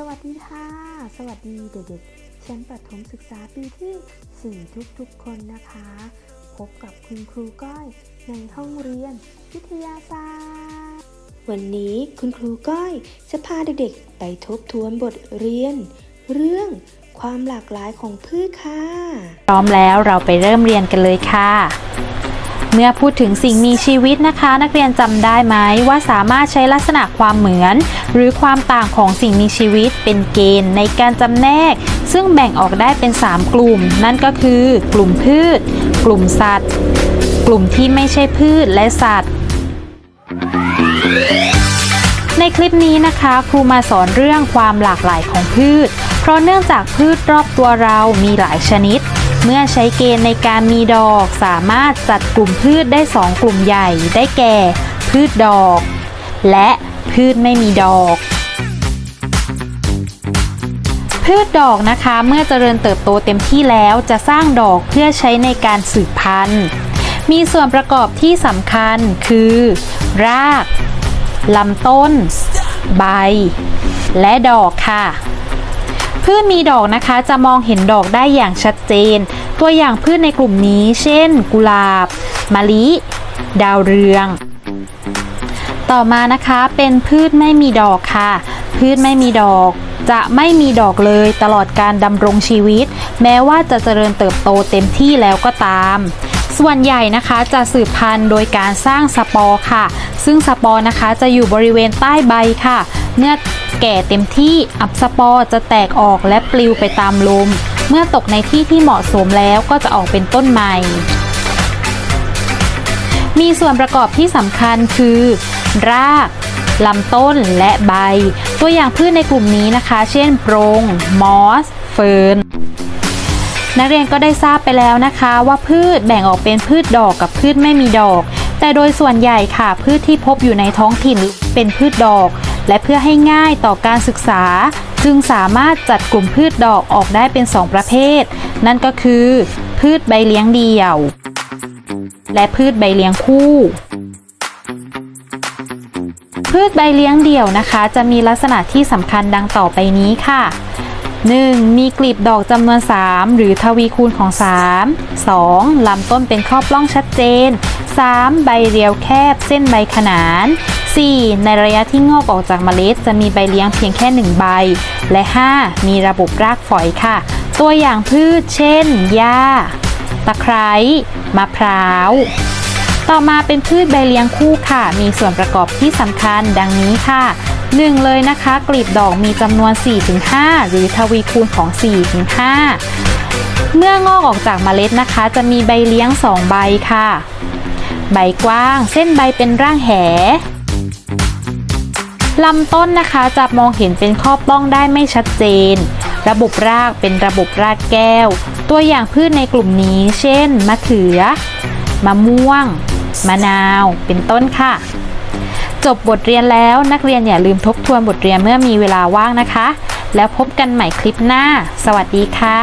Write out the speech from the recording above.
สวัสดีค่ะ สวัสดีเด็กๆชั้นประถมศึกษาปีที่ 4 ทุกๆคนนะคะ พบกับคุณครูก้อยในห้องเรียนวิทยาศาสตร์ วันนี้คุณครูก้อยจะพาเด็กๆ ไปทบทวนบทเรียน เรื่องความหลากหลายของพืชค่ะ พร้อมแล้วเราไปเริ่มเรียนกันเลยค่ะ เมื่อพูดถึงสิ่งมีชีวิตนะคะ นักเรียนจำได้ไหมว่าสามารถใช้ลักษณะความเหมือน หรือความต่างของสิ่งมีชีวิตเป็นเกณฑ์ในการจำแนก ซึ่งแบ่งออกได้เป็น 3 กลุ่ม นั่นก็คือ กลุ่มพืช กลุ่มสัตว์ กลุ่มที่ไม่ใช่พืชและสัตว์ในคลิปนี้นะคะครูมาสอนเรื่องความหลากหลายของพืช เพราะเนื่องจากพืชรอบตัวเรามีหลายชนิด เมื่อใช้เกณฑ์ในการมีดอกสามารถจัดกลุ่มพืชได้ 2 กลุ่มใหญ่ได้แก่ พืชดอก และพืชไม่มีดอก พืชดอกนะคะเมื่อเจริญเติบโตเต็มที่แล้วจะสร้างดอกเพื่อใช้ในการสืบพันธุ์ มีส่วนประกอบที่สำคัญคือ รากลำต้น ใบ และดอกค่ะพืชมีดอกนะคะจะมองเห็นดอกได้อย่างชัดเจน ตัวอย่างพืชในกลุ่มนี้ เช่น กุหลาบ มะลิ ดาวเรือง ต่อมานะคะเป็นพืชไม่มีดอกค่ะ พืชไม่มีดอกจะไม่มีดอกเลยตลอดการดำรงชีวิต แม้ว่าจะเจริญเติบโตเต็มที่แล้วก็ตาม ส่วนใหญ่นะคะจะสืบพันธุ์โดยการสร้างสปอร์ค่ะ ซึ่งสปอร์นะคะจะอยู่บริเวณใต้ใบค่ะ เมื่อแก่เต็มที่อับสปอร์จะแตกออกและปลิวไปตามลม เมื่อตกในที่ที่เหมาะสมแล้วก็จะออกเป็นต้นใหม่ มีส่วนประกอบที่สำคัญคือ รากลำต้นและใบ ตัวอย่างพืชในกลุ่มนี้นะคะ เช่นโปรง มอส เฟิร์น นักเรียนก็ได้ทราบไปแล้วนะคะว่าพืชแบ่งออกเป็นพืชดอกกับพืชไม่มีดอก แต่โดยส่วนใหญ่ค่ะพืชที่พบอยู่ในท้องถิ่นเป็นพืชดอก และเพื่อให้ง่ายต่อการศึกษา จึงสามารถจัดกลุ่มพืชดอกออกได้เป็น 2 ประเภท นั่นก็คือ พืชใบเลี้ยงเดี่ยว และพืชใบเลี้ยงคู่ พืชใบเลี้ยงเดี่ยวนะคะ จะมีลักษณะที่สำคัญดังต่อไปนี้ค่ะ 1. มีกลีบดอกจำนวน 3 หรือทวีคูณของ 3 2. ลำต้นเป็นข้อปล้องชัดเจน 3. ใบเรียวแคบเส้นใบขนาน 4. ในระยะที่งอกออกจากเมล็ด จะมีใบเลี้ยงเพียงแค่ 1 ใบ และ 5. มีระบบรากฝอยค่ะ ตัวอย่างพืชเช่น หญ้า ตะไคร้มะพร้าว ต่อมาเป็นพืชใบเลี้ยงคู่ค่ะ มีส่วนประกอบที่สำคัญดังนี้ค่ะ 1 เลยนะคะกลีบดอกมีจำนวน 4-5 หรือทวีคูณของ 4-5 เมื่องอกออกจากเมล็ดนะคะ จะมีใบเลี้ยง 2 ใบค่ะ ใบกว้าง เส้นใบเป็นร่างแหลำต้นนะคะจะมองเห็นเป็นข้อป้องได้ไม่ชัดเจน ระบบรากเป็นระบบรากแก้ว ตัวอย่างพืชในกลุ่มนี้ เช่น มะเขือ มะม่วง มะนาว เป็นต้นค่ะ จบบทเรียนแล้วนักเรียนอย่าลืมทบทวนบทเรียนเมื่อมีเวลาว่างนะคะ แล้วพบกันใหม่คลิปหน้า สวัสดีค่ะ